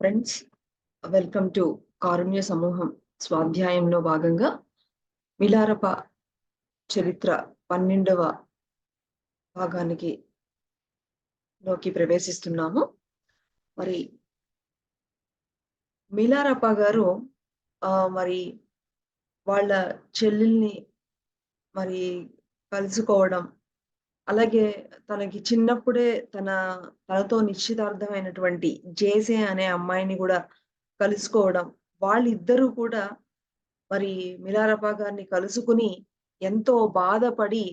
Friends welcome to కారుణ్య సమూహం స్వాధ్యాయంలో భాగంగా మిలారప చరిత్ర పన్నెండవ భాగానికి లోకి ప్రవేశిస్తున్నాము మరి మిలారప గారు మరి వాళ్ళ చెల్లెల్ని మరి కలుసుకోవడం అలాగే తనకి చిన్నప్పుడే తన తనతో నిశ్చితార్థమైనటువంటి జేసే అనే అమ్మాయిని కూడా కలుసుకోవడం వాళ్ళిద్దరూ కూడా మరి మిలారప్ప గారిని కలుసుకుని ఎంతో బాధపడి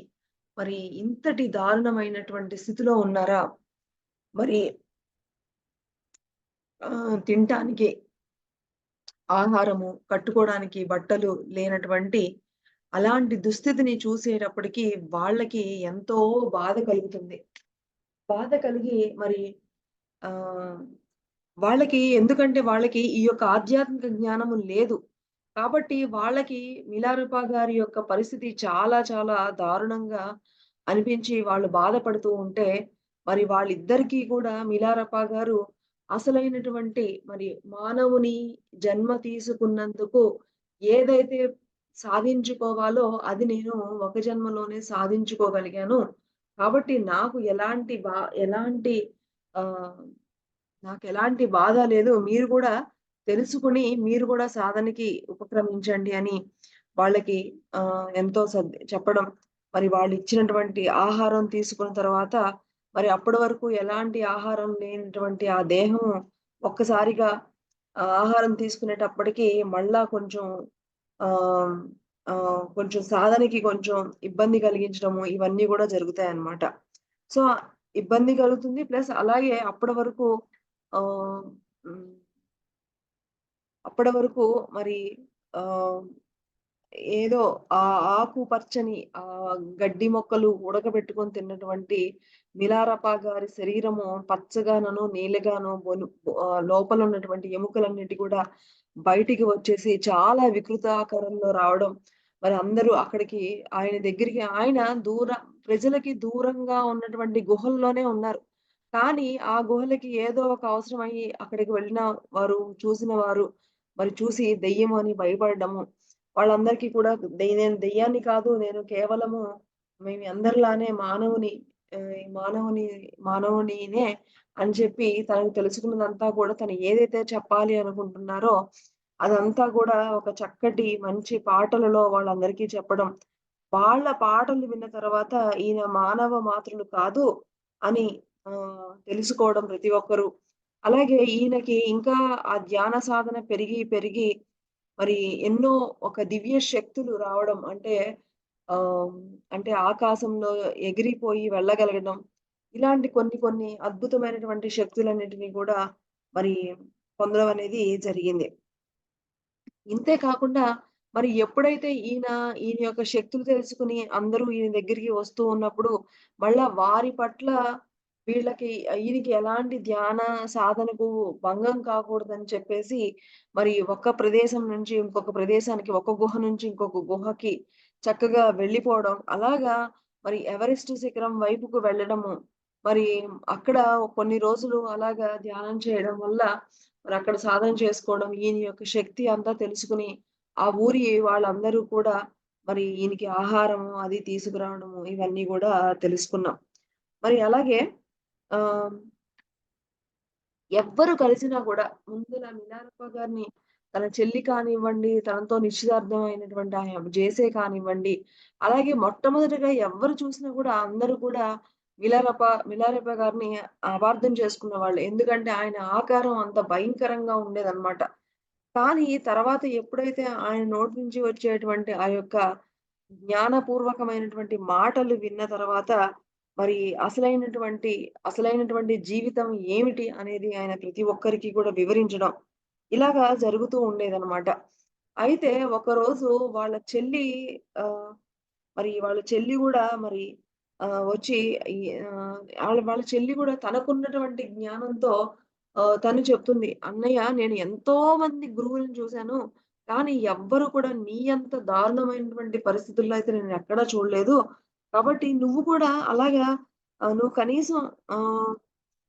మరి ఇంతటి దారుణమైనటువంటి స్థితిలో ఉన్నారా? మరి ఆ తినటానికి ఆహారము కట్టుకోవడానికి బట్టలు లేనటువంటి అలాంటి దుస్థితిని చూసేటప్పటికి వాళ్ళకి ఎంతో బాధ కలుగుతుంది. బాధ కలిగి మరి ఆ వాళ్ళకి ఎందుకంటే వాళ్ళకి ఈ యొక్క ఆధ్యాత్మిక జ్ఞానము లేదు. కాబట్టి వాళ్ళకి మిలారూప గారి యొక్క పరిస్థితి చాలా చాలా దారుణంగా అనిపించి వాళ్ళు బాధపడుతూ ఉంటే మరి వాళ్ళిద్దరికీ కూడా మిలారప్ప గారు అసలైనటువంటి మరి మానవుని జన్మ తీసుకున్నందుకు ఏదైతే సాధించుకోవాలో అది నేను ఒక జన్మలోనే సాధించుకోగలిగాను. కాబట్టి నాకు ఎలాంటి బా ఎలాంటి ఆ నాకు ఎలాంటి బాధ లేదు. మీరు కూడా తెలుసుకుని మీరు కూడా సాధనకి ఉపక్రమించండి అని వాళ్ళకి ఆ ఎంతో సద్ చెప్పడం. మరి వాళ్ళు ఇచ్చినటువంటి ఆహారం తీసుకున్న తర్వాత మరి అప్పటి వరకు ఎలాంటి ఆహారం లేనటువంటి ఆ దేహం ఒక్కసారిగా ఆహారం తీసుకునేటప్పటికి మళ్ళా కొంచెం కొంచెం సాధనకి కొంచెం ఇబ్బంది కలిగించడము ఇవన్నీ కూడా జరుగుతాయి అన్నమాట సో ఇబ్బంది కలుగుతుంది ప్లస్ అలాగే అప్పటి వరకు ఆ అప్పటి వరకు మరి ఆ ఏదో ఆ ఆకు పచ్చని ఆ గడ్డి మొక్కలు ఉడకబెట్టుకొని తిన్నటువంటి మిలారప గారి శరీరము పచ్చగానను నీలగాను లోపల ఉన్నటువంటి ఎముకలన్నిటి కూడా బయటికి వచ్చేసి చాలా వికృతాకారంలో రావడం. మరి అందరూ అక్కడికి ఆయన దగ్గరికి ఆయన దూర ప్రజలకి దూరంగా ఉన్నటువంటి గుహల్లోనే ఉన్నారు. కానీ ఆ గుహలకి ఏదో ఒక అవసరం అయ్యి అక్కడికి వెళ్ళిన వారు చూసిన వారు మరి చూసి దెయ్యం అని భయపడము వాళ్ళందరికీ కూడా నేను దెయ్యాన్ని కాదు నేను కేవలము మేము అందరిలానే మానవుని మానవుని మానవునినే అని చెప్పి తనకు తెలుసుకున్నదంతా కూడా తను ఏదైతే చెప్పాలి అనుకుంటున్నారో అదంతా కూడా ఒక చక్కటి మంచి పాటలలో వాళ్ళందరికీ చెప్పడం. వాళ్ళ పాటలు విన్న తర్వాత ఈయన మానవ మాతృలు కాదు అని ఆ తెలుసుకోవడం ప్రతి ఒక్కరు. అలాగే ఈయనకి ఇంకా ఆ ధ్యాన సాధన పెరిగి పెరిగి మరి ఎన్నో ఒక దివ్య శక్తులు రావడం అంటే అంటే ఆకాశంలో ఎగిరిపోయి వెళ్ళగలగడం ఇలాంటి కొన్ని కొన్ని అద్భుతమైనటువంటి శక్తులన్నిటినీ కూడా మరి పొందడం అనేది జరిగింది. ఇంతే కాకుండా మరి ఎప్పుడైతే ఈయన ఈయన యొక్క శక్తులు తెలుసుకుని అందరూ ఈయన దగ్గరికి వస్తూ ఉన్నప్పుడు మళ్ళా వారి పట్ల వీళ్ళకి ఈయనకి ఎలాంటి ధ్యాన సాధనకు భంగం కాకూడదని చెప్పేసి మరి ఒక ప్రదేశం నుంచి ఇంకొక ప్రదేశానికి ఒక గుహ నుంచి ఇంకొక గుహకి చక్కగా వెళ్ళిపోవడం. అలాగా మరి ఎవరెస్ట్ శిఖరం వైపుకు వెళ్ళడము. మరి అక్కడ కొన్ని రోజులు అలాగా ధ్యానం చేయడం వల్ల మరి అక్కడ సాధన చేసుకోవడం ఈయన యొక్క శక్తి అంతా తెలుసుకుని ఆ ఊరి వాళ్ళందరూ కూడా మరి ఈయనకి ఆహారము అది తీసుకురావడము ఇవన్నీ కూడా తెలుసుకున్నాం. మరి అలాగే ఆ ఎవ్వరు కలిసినా కూడా ముందుల మినారప్ప గారిని తన చెల్లి కానివ్వండి తనతో నిశ్చితార్థం అయినటువంటి ఆయన జేసే కానివ్వండి అలాగే మొట్టమొదటిగా ఎవరు చూసినా కూడా అందరూ కూడా మిలారప మిలారప గారిని అపార్థం చేసుకున్న వాళ్ళు. ఎందుకంటే ఆయన ఆకారం అంత భయంకరంగా ఉండేదన్నమాట. కానీ తర్వాత ఎప్పుడైతే ఆయన నోటి నుంచి వచ్చేటువంటి ఆ యొక్క జ్ఞానపూర్వకమైనటువంటి మాటలు విన్న తర్వాత మరి అసలైనటువంటి అసలైనటువంటి జీవితం ఏమిటి అనేది ఆయన ప్రతి ఒక్కరికి కూడా వివరించడం. ఇలాగా జరుగుతూ ఉండేదన్నమాట. అయితే ఒకరోజు వాళ్ళ చెల్లి ఆ మరి వాళ్ళ చెల్లి కూడా మరి ఆ వచ్చి వాళ్ళ వాళ్ళ చెల్లి కూడా తనకున్నటువంటి జ్ఞానంతో తను చెప్తుంది అన్నయ్య నేను ఎంతో మంది గురువులను చూశాను కానీ ఎవ్వరు కూడా నీ అంత దారుణమైనటువంటి పరిస్థితుల్లో అయితే నేను ఎక్కడా చూడలేదు. కాబట్టి నువ్వు కూడా అలాగా నువ్వు కనీసం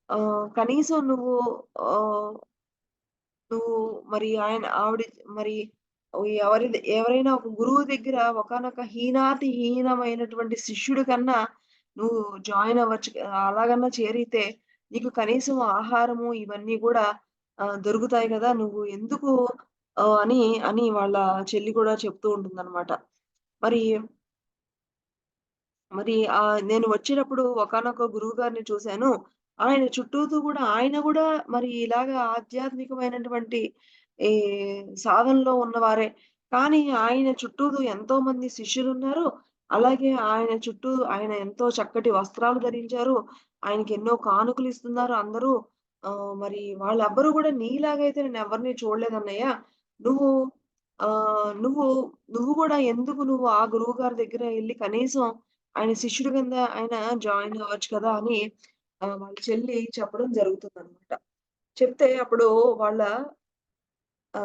ఆ కనీసం నువ్వు నువ్వు మరి ఆయన ఆవిడ మరి ఎవరి ఎవరైనా ఒక గురువు దగ్గర ఒకనొక హీనాతి హీనమైనటువంటి శిష్యుడి కన్నా నువ్వు జాయిన్ అవ్వచ్చు అలాగన్నా చేరితే నీకు కనీసం ఆహారము ఇవన్నీ కూడా దొరుకుతాయి కదా! నువ్వు ఎందుకు అని అని వాళ్ళ చెల్లి కూడా చెప్తూ ఉంటుందన్నమాట మరి మరి ఆ నేను వచ్చినప్పుడు ఒకానొక గురువుగారిని చూశాను ఆయన చుట్టూతూ కూడా ఆయన కూడా మరి ఇలాగా ఆధ్యాత్మికమైనటువంటి ఈ సాధనలో ఉన్నవారే. కానీ ఆయన చుట్టూ ఎంతో మంది శిష్యులు ఉన్నారు అలాగే ఆయన చుట్టూ ఆయన ఎంతో చక్కటి వస్త్రాలు ధరించారు. ఆయనకి ఎన్నో కానుకలు ఇస్తున్నారు అందరూ. ఆ మరి వాళ్ళెవ్వరూ కూడా నీలాగైతే నేనెవరిని చూడలేదన్నయ్య. నువ్వు ఆ నువ్వు నువ్వు కూడా ఎందుకు నువ్వు ఆ గురువు గారి దగ్గర వెళ్ళి కనీసం ఆయన శిష్యుడి కింద ఆయన జాయిన్ అవ్వచ్చు కదా! అని వాళ్ళ చెల్లి చెప్పడం జరుగుతుంది అనమాట చెప్తే అప్పుడు వాళ్ళ ఆ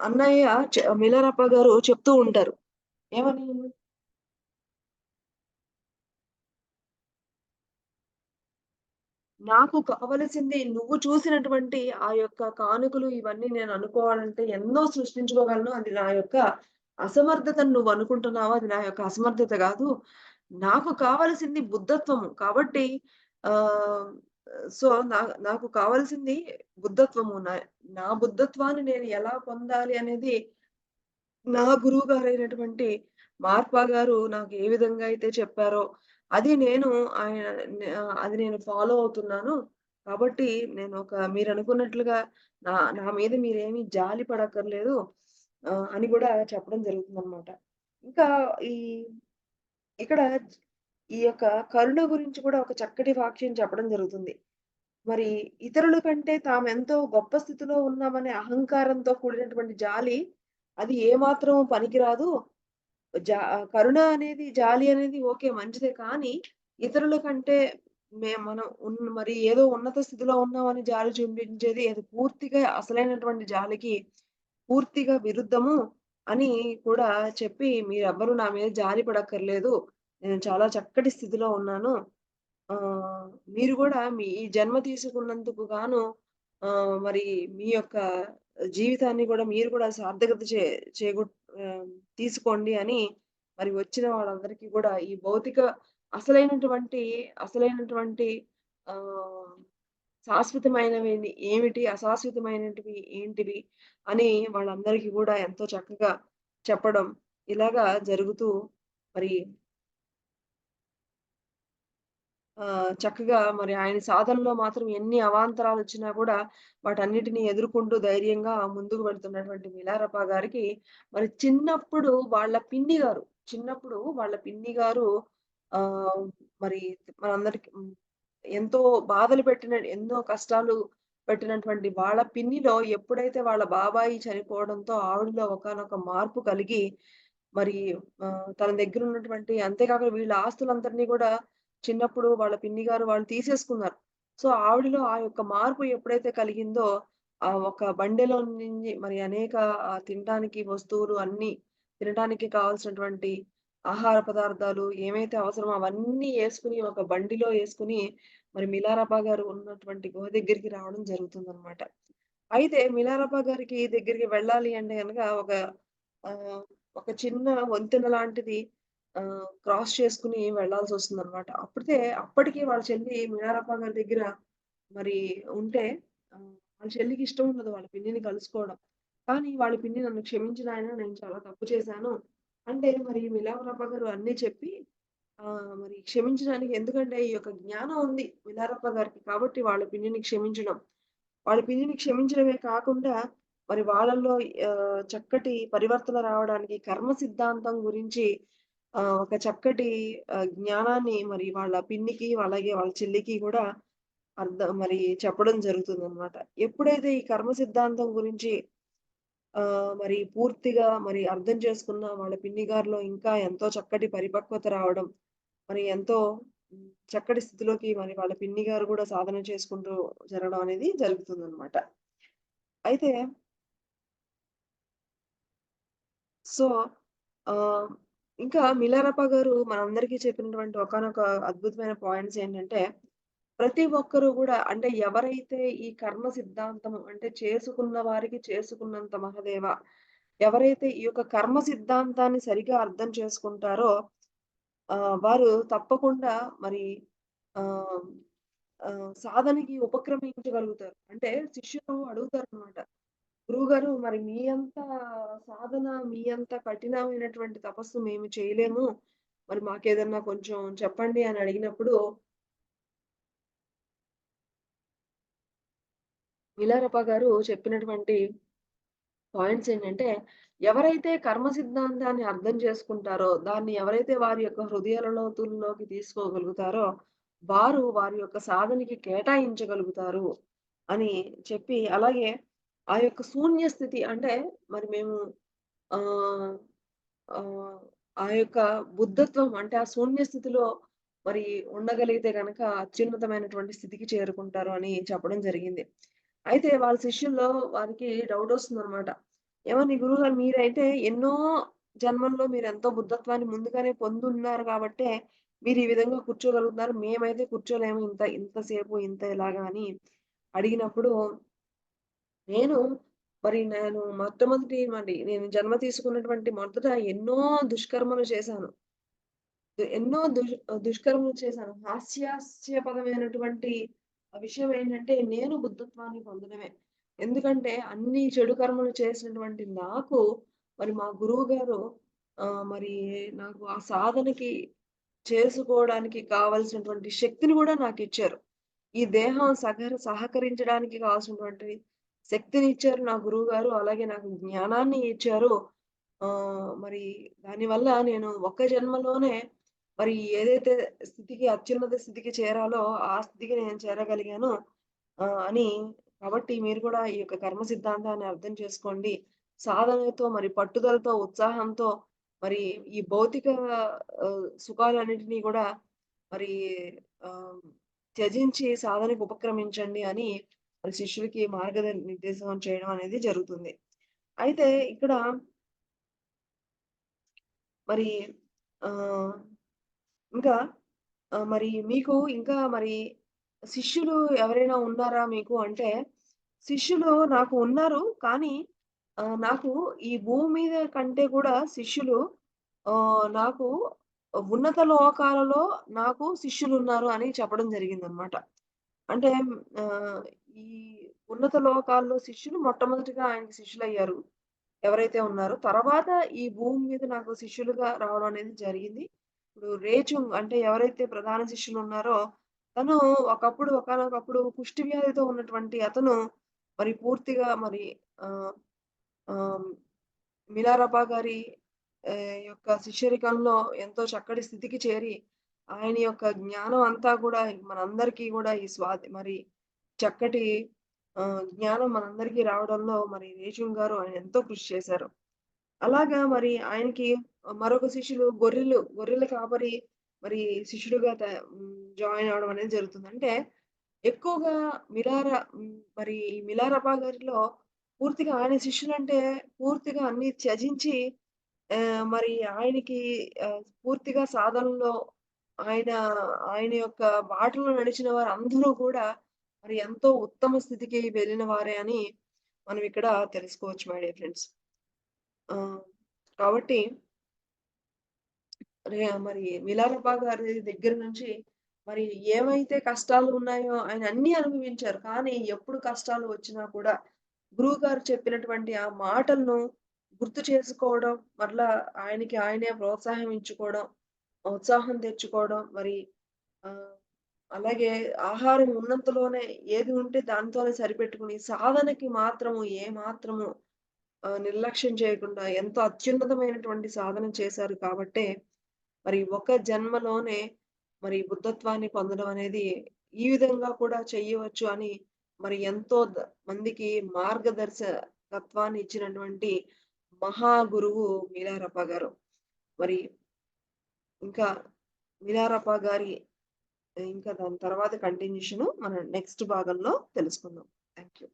అన్నయ్య మిలరప్ప గారు చెప్తూ ఉంటారు. ఏమని? నాకు కావలసింది నువ్వు చూసినటువంటి ఆ యొక్క కానుకలు ఇవన్నీ నేను అనుకోవాలంటే ఎన్నో సృష్టించుకోగలను. అది నా యొక్క అసమర్థతను నువ్వు అనుకుంటున్నావు. అది నా యొక్క అసమర్థత కాదు నాకు కావలసింది బుద్ధత్వము. కాబట్టి సో, నా నాకు కావాల్సింది బుద్ధత్వము. నా నా బుద్ధత్వాన్ని నేను ఎలా పొందాలి అనేది నా గురువు గారైనటువంటి మార్పా గారు నాకు ఏ విధంగా అయితే చెప్పారో, అది నేను ఆయన అది నేను ఫాలో అవుతున్నాను. కాబట్టి నేను ఒక మీరు అనుకున్నట్లుగా నా నా మీద మీరేమి జాలి పడక్కర్లేదు అని కూడా చెప్పడం జరుగుతుంది అనమాట ఇంకా ఈ ఇక్కడ ఈ యొక్క కరుణ గురించి కూడా ఒక చక్కటి వాక్యం చెప్పడం జరుగుతుంది. మరి ఇతరుల కంటే తామెంతో గొప్ప స్థితిలో ఉన్నామనే అహంకారంతో కూడినటువంటి జాలి అది ఏమాత్రం పనికిరాదు. జా కరుణ అనేది, జాలి అనేది ఓకే మంచిదే. కానీ ఇతరుల కంటే మే మనం ఉన్న మరి ఏదో ఉన్నత స్థితిలో ఉన్నామని జాలి చూపించేది అది పూర్తిగా అసలైనటువంటి జాలికి పూర్తిగా విరుద్ధము అని కూడా చెప్పి మీరెవ్వరూ నా మీద జాలి పడక్కర్లేదు. నేను చాలా చక్కటి స్థితిలో ఉన్నాను. ఆ మీరు కూడా మీ ఈ జన్మ తీసుకున్నందుకు గాను ఆ మరి మీ యొక్క జీవితాన్ని కూడా మీరు కూడా సార్థకత చే చేకూర్ తీసుకోండి అని మరి వచ్చిన వాళ్ళందరికీ కూడా ఈ భౌతిక అసలైనటువంటి, అసలైనటువంటి ఆ శాశ్వతమైనవి ఏమిటి? అశాశ్వతమైనటివి ఏంటివి? అని వాళ్ళందరికీ కూడా ఎంతో చక్కగా చెప్పడం ఇలాగా జరుగుతూ మరి చక్కగా మరి ఆయన సాధనలో మాత్రం ఎన్ని అవాంతరాలు వచ్చినా కూడా వాటన్నిటిని ఎదుర్కొంటూ ధైర్యంగా ముందుకు వెళ్తున్నటువంటి మిలారప్ప గారికి మరి చిన్నప్పుడు వాళ్ళ పిన్ని గారు, చిన్నప్పుడు వాళ్ళ పిన్ని గారు ఆ మరి మనందరికి ఎంతో బాధలు పెట్టిన ఎన్నో కష్టాలు పెట్టినటువంటి వాళ్ళ పిన్నిలో ఎప్పుడైతే వాళ్ళ బాబాయి చనిపోవడంతో ఆవిడలో ఒకనొక మార్పు కలిగి మరి తన దగ్గర ఉన్నటువంటి అంతేకాక వీళ్ళ ఆస్తులందరినీ కూడా చిన్నప్పుడు వాళ్ళ పిన్ని గారు వాళ్ళు తీసేసుకున్నారు. సో, ఆవిడలో ఆ యొక్క మార్పు ఎప్పుడైతే కలిగిందో, ఆ ఒక బండెలో నుంచి మరి అనేక తినడానికి వస్తువులు అన్ని తినడానికి కావాల్సినటువంటి ఆహార పదార్థాలు ఏమైతే అవసరమో అవన్నీ వేసుకుని ఒక బండిలో వేసుకుని మరి మిలారప్ప గారు ఉన్నటువంటి గుహ దగ్గరికి రావడం జరుగుతుంది అనమాట అయితే మిలారబ్బా గారికి దగ్గరికి వెళ్ళాలి అంటే గనక ఒక ఒక చిన్న వంతెన లాంటిది ఆహ్, క్రాస్ చేసుకొని వెళ్ళాల్సొస్తుందనమాట. అప్పుడితే అప్పటికి వాళ్ళ చెల్లి మినారప్ప గారి దగ్గర మరి ఉంటే ఆహ్, వాళ్ళ చెల్లికి ఇష్టం ఉండదు వాళ్ళ పిన్నిని కలుసుకోవడం. కానీ వాళ్ళ పిన్ని నన్ను క్షమించు నాయన నేను చాలా తప్పు చేశాను. అంటే మరి మిలారప్ప గారు అన్నీ చెప్పి ఆహ్, మరి క్షమించడానికి ఎందుకంటే ఈ యొక్క జ్ఞానం ఉంది మిలారప్ప గారికి. కాబట్టి వాళ్ళ పిన్నిని క్షమించడం. వాళ్ళ పిన్నిని క్షమించడమే కాకుండా మరి వాళ్ళలో ఆహ్, చక్కటి పరివర్తన రావడానికి కర్మ సిద్ధాంతం గురించి ఒక చక్కటి జ్ఞానాన్ని మరి వాళ్ళ పిన్నికి, అలాగే వాళ్ళ చెల్లికి కూడా అర్థం మరి చెప్పడం జరుగుతుంది అనమాట ఎప్పుడైతే ఈ కర్మ సిద్ధాంతం గురించి ఆ మరి పూర్తిగా మరి అర్థం చేసుకున్న వాళ్ళ పిన్ని గారిలో ఇంకా ఎంతో చక్కటి పరిపక్వత రావడం, మరి ఎంతో చక్కటి స్థితిలోకి మరి వాళ్ళ పిన్ని గారు కూడా సాధన చేసుకుంటూ జరగడం అనేది జరుగుతుంది అనమాట అయితే సో, ఆ ఇంకా మిలారప్ప గారు మనందరికీ చెప్పినటువంటి ఒకనొక అద్భుతమైన పాయింట్స్ ఏంటంటే, ప్రతి ఒక్కరు కూడా అంటే ఎవరైతే ఈ కర్మ సిద్ధాంతము అంటే చేసుకున్న వారికి చేసుకున్నంత మహదేవ. ఎవరైతే ఈ యొక్క కర్మ సిద్ధాంతాన్ని సరిగ్గా అర్థం చేసుకుంటారో ఆ వారు తప్పకుండా మరి ఆ సాధనకి ఉపక్రమించగలుగుతారు. అంటే శిష్యులు గురువు గారు మరి మీ అంత సాధన, మీ అంత కఠినమైనటువంటి తపస్సు మేము చేయలేము. మరి మాకేదన్నా కొంచెం చెప్పండి అని అడిగినప్పుడు మిలారప్ప గారు చెప్పినటువంటి పాయింట్స్ ఏంటంటే, ఎవరైతే కర్మ సిద్ధాంతాన్ని అర్థం చేసుకుంటారో, దాన్ని ఎవరైతే వారి యొక్క హృదయాలలోతుల్లోకి తీసుకోగలుగుతారో, వారు వారి యొక్క సాధనకి కేటాయించగలుగుతారు అని చెప్పి, అలాగే ఆ యొక్క శూన్య స్థితి అంటే మరి మేము ఆ ఆ యొక్క బుద్ధత్వం అంటే ఆ శూన్య స్థితిలో మరి ఉండగలిగితే కనుక అత్యున్నతమైనటువంటి స్థితికి చేరుకుంటారు అని చెప్పడం జరిగింది. అయితే వాళ్ళ శిష్యుల్లో వారికి డౌట్ వస్తుంది అనమాట ఏమని గురువుగారు మీరైతే ఎన్నో జన్మల్లో ఎంతో బుద్ధత్వాన్ని ముందుగానే పొందున్నారు కాబట్టే మీరు ఈ విధంగా కూర్చోగలుగుతున్నారు. మేమైతే కూర్చోలేము ఇంత ఇంతసేపు ఇంత ఇలాగా అని అడిగినప్పుడు నేను మరి నేను మొట్టమొదటి మరి నేను జన్మ తీసుకున్నటువంటి మొదట ఎన్నో దుష్కర్మలు చేశాను. ఎన్నో దుష్ దుష్కర్మలు చేశాను. హాస్యాస్యపదమైనటువంటి విషయం ఏంటంటే నేను బుద్ధత్వాన్ని పొందడమే. ఎందుకంటే అన్ని చెడు కర్మలు చేసినటువంటి నాకు మరి మా గురువు గారు మరి నాకు ఆ సాధనకి చేసుకోవడానికి కావాల్సినటువంటి శక్తిని కూడా నాకు ఇచ్చారు ఈ దేహం సహ సహకరించడానికి కావాల్సినటువంటి శక్తిని ఇచ్చారు నా గురువు గారు అలాగే నాకు జ్ఞానాన్ని ఇచ్చారు. ఆ మరి దానివల్ల నేను ఒక్క జన్మలోనే మరి ఏదైతే స్థితికి అత్యున్నత స్థితికి చేరాలో ఆ స్థితికి నేను చేరగలిగాను ఆ అని కాబట్టి మీరు కూడా ఈ యొక్క కర్మ సిద్ధాంతాన్ని అర్థం చేసుకోండి. సాధనతో మరి పట్టుదలతో, ఉత్సాహంతో మరి ఈ భౌతిక సుఖాలన్నింటినీ కూడా మరి ఆ త్యజించి సాధనకు ఉపక్రమించండి అని మరి శిష్యులకి మార్గద నిర్దేశం చేయడం అనేది జరుగుతుంది. అయితే ఇక్కడ మరి ఆ ఇంకా మరి మీకు ఇంకా మరి శిష్యులు ఎవరైనా ఉన్నారా మీకు అంటే, శిష్యులు నాకు ఉన్నారు. కానీ నాకు ఈ భూమి మీద కంటే కూడా శిష్యులు నాకు ఉన్నత లోకాలలో నాకు శిష్యులు ఉన్నారు అని చెప్పడం జరిగింది అనమాట అంటే ఈ ఉన్నత లోకాల్లో శిష్యులు మొట్టమొదటిగా ఆయనకి శిష్యులయ్యారు. ఎవరైతే ఉన్నారో, తర్వాత ఈ భూమి మీద నాకు శిష్యులుగా రావడం అనేది జరిగింది. ఇప్పుడు రేచుంగ్ అంటే ఎవరైతే ప్రధాన శిష్యులు ఉన్నారో తను ఒకప్పుడు ఒకానొకప్పుడు కుష్టి వ్యాధితో ఉన్నటువంటి అతను మరి పూర్తిగా మరి మిలారబా గారి యొక్క శిష్యరికంలో ఎంతో చక్కటి స్థితికి చేరి, ఆయన యొక్క జ్ఞానం అంతా కూడా మనందరికీ కూడా ఈ స్వాతి మరి చక్కటి జ్ఞానం మనందరికీ రావడంలో మరి రేచుంగ్ గారు ఆయన ఎంతో కృషి చేశారు. అలాగా మరి ఆయనకి మరొక శిష్యులు గొర్రెలు, గొర్రెల కాపరి మరి శిష్యుడుగా జాయిన్ అవ్వడం అనేది జరుగుతుంది. అంటే ఎక్కువగా మిలార మరి ఈ మిలారపా గారిలో పూర్తిగా ఆయన శిష్యులంటే పూర్తిగా అన్ని త్యజించి మరి ఆయనకి పూర్తిగా సాధనలో ఆయన, ఆయన యొక్క బాటలో నడిచిన వారు అందరూ కూడా మరి ఎంతో ఉత్తమ స్థితికి వెళ్ళిన వారే అని మనం ఇక్కడ తెలుసుకోవచ్చు మై డియర్ ఫ్రెండ్స్. ఆ! కాబట్టి మరి విలారప్ప గారి దగ్గర నుంచి మరి ఏమైతే కష్టాలు ఉన్నాయో ఆయన అన్ని అనుభవించారు. కానీ ఎప్పుడు కష్టాలు వచ్చినా కూడా గురువు గారు చెప్పినటువంటి ఆ మాటలను గుర్తు చేసుకోవడం, మరలా ఆయనకి ఆయనే ప్రోత్సాహం ఇచ్చుకోవడం, ఉత్సాహం తెచ్చుకోవడం, మరి అలాగే ఆహారం ఉన్నంతలోనే ఏది ఉంటే దానితోనే సరిపెట్టుకుని సాధనకి మాత్రము ఏ మాత్రము నిర్లక్ష్యం చేయకుండా ఎంతో అత్యున్నతమైనటువంటి సాధన చేశారు కాబట్టే, మరి ఒక జన్మలోనే మరి బుద్ధత్వాన్ని పొందడం అనేది ఈ విధంగా కూడా చెయ్యవచ్చు అని మరి ఎంతో మందికి మార్గదర్శకత్వాన్ని ఇచ్చినటువంటి మహా గురువు మీరారప్ప గారు. మరి ఇంకా మీరారప్ప గారి ఇంకా దాని తర్వాత కంటిన్యూషను మనం నెక్స్ట్ భాగంలో తెలుసుకుందాం. Thank you.